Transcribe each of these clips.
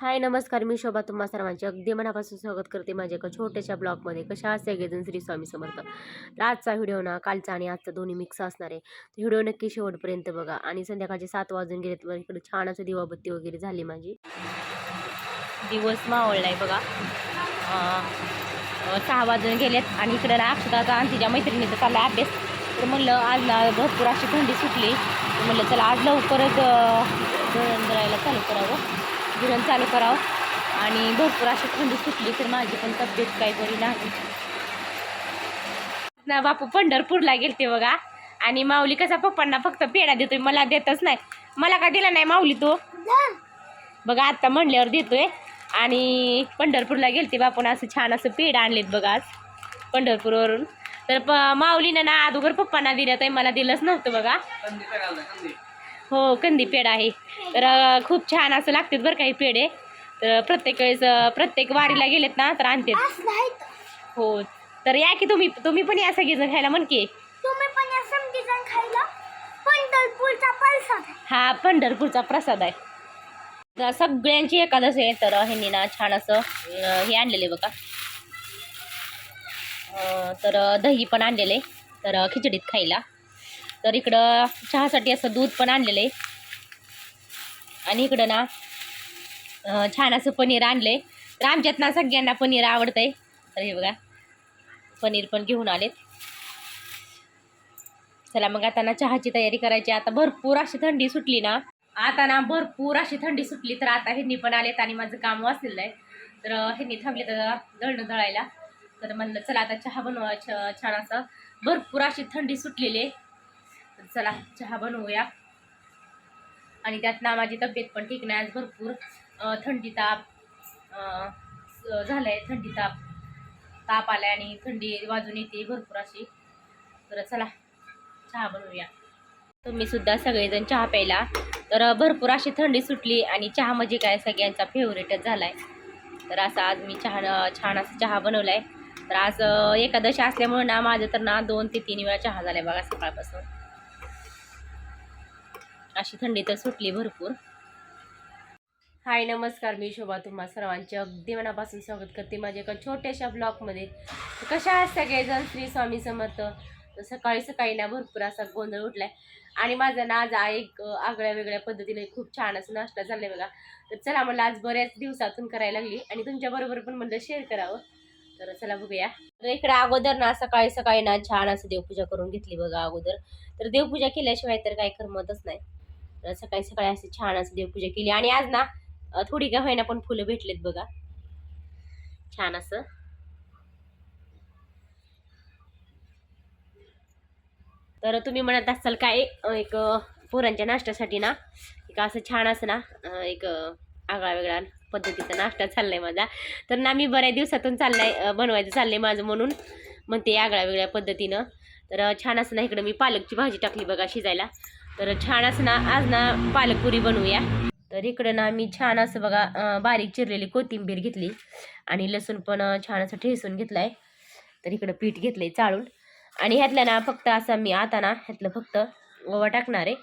हाय नमस्कार. मी शोभा. तुम्हा सर्वांचे अगदी मनापासून स्वागत करते माझ्या एका छोट्याशा ब्लॉगमध्ये. कशा असते सगळेजण श्री स्वामी समर्थ. तर आजचा व्हिडिओ ना कालचा आणि आजचा दोन्ही मिक्स असणार आहे. तर व्हिडिओ नक्की शेवटपर्यंत बघा. आणि संध्याकाळचे सात वाजून गेले तर इकडे छान असं दिवाबत्ती वगैरे झाली माझी. दिवस मावळलाय बघा. सहा वाजून गेलेत. आणि इकडे ना अक्षताचा आणि तिच्या मैत्रिणीचा चालला अभ्यास. तर म्हणलं आज ना भरपूर अशी थंडी सुटली. तर म्हणलं चला आज लवकरच अं, दळण चालू करावं. गिरण चालू करावं. आणि भरपूर अशी थंडी सुटली तर माझी पण तब्येत काही बरी नाही. ना बापू पंढरपूरला गेलते बघा. आणि माऊली कसा पप्पांना फक्त पेढा देतोय मला देतच नाही. मला का दिला नाही माऊली तो? बघा आता म्हणल्यावर देतोय. आणि पंढरपूरला गेलते बापून असं छान असं पेढा आणलेत बघा आज पंढरपूरवरून. तर प माऊलीनं ना अगोदर पप्पांना दिलं तर मला दिलंच नव्हतं बघा. हो कंदी पेढा आहे. तर खूप छान असं लागतात बरं काही पेढे. तर प्रत्येक वेळेस प्रत्येक वारीला गेलेत ना तर आणतात. हो तर या की तुम्ही तुम्ही पण या सगळेजण खायला म्हण की. तुम्ही पण या समजीजण खायला. पंढरपूरचा प्रसाद आहे. हा पंढरपूरचा प्रसाद आहे. तर सगळ्यांची एकादशी आहे तर ह्यांनी ना छान असं हे आणलेले बघा. तर दही पण आणलेले तर खिचडीत खायला. तर इकडं चहासाठी असं दूध पण आणलेलं आहे. आणि इकडं ना छान असं पनीर आणलं आहे तर आमच्यात ना सगळ्यांना पनीर आवडतंय. तर हे बघा पनीर पण घेऊन आलेत. चला मग आता ना चहाची तयारी करायची. आता भरपूर अशी थंडी सुटली ना. आता ना भरपूर अशी थंडी सुटली तर आता ह्यांनी पण आलेत आणि माझं काम वाचलेलं आहे तर ह्यांनी थांबले तर दळणं दळायला तर म्हणलं चला आता चहा बनवा छ छान असं. भरपूर अशी थंडी सुटलेली आहे. तर चला चहा बनवूया. आणि त्यात ना माझी तब्येत पण ठीक नाही आज भरपूर थंडी ताप झालं आहे झालंय थंडी ताप. ताप आलाय आणि थंडी वाजून येते भरपूर अशी. तर चला चहा बनवूया. तुम्ही सुद्धा सगळेजण चहा प्यायला. तर भरपूर अशी थंडी सुटली आणि चहा म्हणजे काय सगळ्यांचा फेवरेटच झालाय. तर असं आज मी चहा छान असं चहा बनवलाय. तर आज एकादशी असल्यामुळे ना माझं तर ना दोन ते तीन वेळा चहा झालाय बघा सकाळपासून. अशी थंडी तर सुटली भरपूर. हाय नमस्कार मी शोभा तुम्हा सर्वांचे अगदी मनापासून स्वागत करते माझ्या एका छोट्याशा ब्लॉगमध्ये. कशा आहेत सगळेजण? श्री स्वामी समर्थ. तर सकाळी सकाळी ना भरपूर असा गोंधळ उठलाय. आणि माझा ना आज एक आगळ्या वेगळ्या पद्धतीने खूप छान असं नाश्ता झालाय बघा. तर चला म्हणलं आज बऱ्याच दिवसातून करायला लागली. आणि तुमच्याबरोबर पण म्हणलं शेअर करावं. तर चला बघूया. तर इकडे अगोदर ना सकाळी सकाळी ना छान असं देवपूजा करून घेतली बघा अगोदर. तर देवपूजा केल्याशिवाय तर काही करमतच नाही. तर सकाळी सकाळी अशी छान असं देवपूजा केली. आणि आज ना थोडी का होईना पण फुलं भेटलेत बघा. छान असं. तर तुम्ही म्हणत असाल काय एक पोरांच्या नाश्त्यासाठी ना एक असं छान असं ना एक आगळा वेगळा पद्धतीचा नाश्ता चाललाय माझा. तर ना मी बऱ्याच दिवसातून चाललाय बनवायचं चाललंय माझं म्हणून म्हणते आगळ्या वेगळ्या पद्धतीनं. तर छान असं ना इकडं मी पालकची भाजी टाकली बघा शिजायला. तर छान असं ना आज ना पालकपुरी बनवूया. तर इकडं ना मी छान असं बघा बारीक चिरलेली कोथिंबीर घेतली आणि लसूण पण छान असं ठेसून घेतलाय. तर इकडं पीठ घेतलंय चाळून. आणि ह्यातलं ना फक्त असं मी आता ना ह्यातलं फक्त ओवा टाकणार आहे.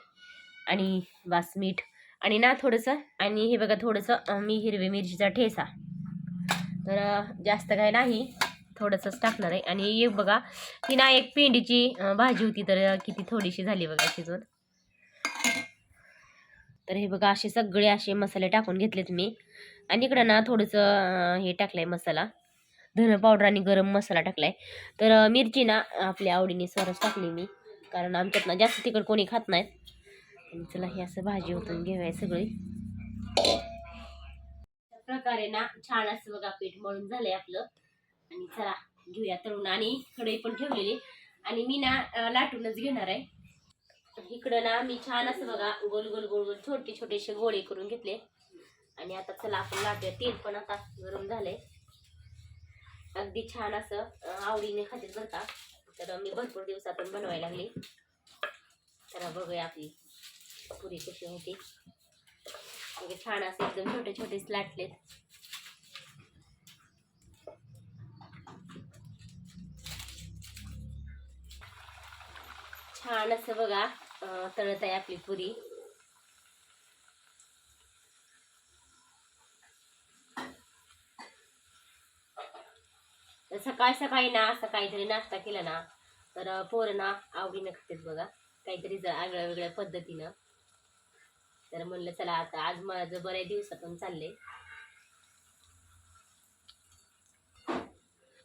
आणि बास मीठ. आणि ना थोडंसं आणि हे बघा थोडंसं मी हिरवी मिरचीचा ठेसा. तर जास्त काय नाही थोडंसंच टाकणार आहे. आणि एक बघा ती ना एक पेंडीची भाजी होती तर किती थोडीशी झाली बघा शिजून तर हे बघा असे सगळे असे मसाले टाकून घेतलेत मी. आणि इकडं ना थोडंसं हे हे टाकलंय मसाला. धन पावडर आणि गरम मसाला टाकलाय. तर मिरची ना आपल्या आवडीने सरस टाकली मी. कारण आमच्यात ना जास्त तिकड कोणी खात नाहीत. आणि चला हे असं भाजी ओतून घेऊया सगळी. प्रकारे ना छान असं बघा पीठ मळून झालंय आपलं. आणि चला घेऊया तळून. आणि कढई पण ठेवलेली. आणि मी ना लाटूनच घेणार आहे. इकडं ना मी छान असं बघा गोल गोल गोल गोल छोटे छोटेसे गोळे करून घेतले. आणि आता चला आपण लाटूया. तेल पण आता गरम झालंय. अगदी छान असं आवडीने खाते बरं का. तर मी भरपूर दिवसातून बनवायला लागली. तर बघूया आपली पुरी कशी होती. म्हणजे छान असं एकदम छोटे छोटेच लाटलेत. छान असं बघा तळत आहे आपली पुरी. सकाळ सकाळी ना असं काहीतरी नाश्ता केला ना तर पोरं ना आवडीनं नक्कीच बघा. काहीतरी जर वेगळ्या वेगळ्या पद्धतीनं. तर म्हणलं चला आता आज माझं बऱ्याच दिवसातून चालले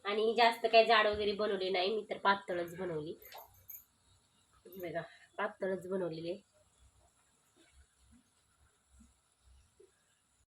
आणि जास्त काही जाड वगैरे बनवली नाही मी तर पातळच बनवली. बघा. पातळच बनवलेली आहे.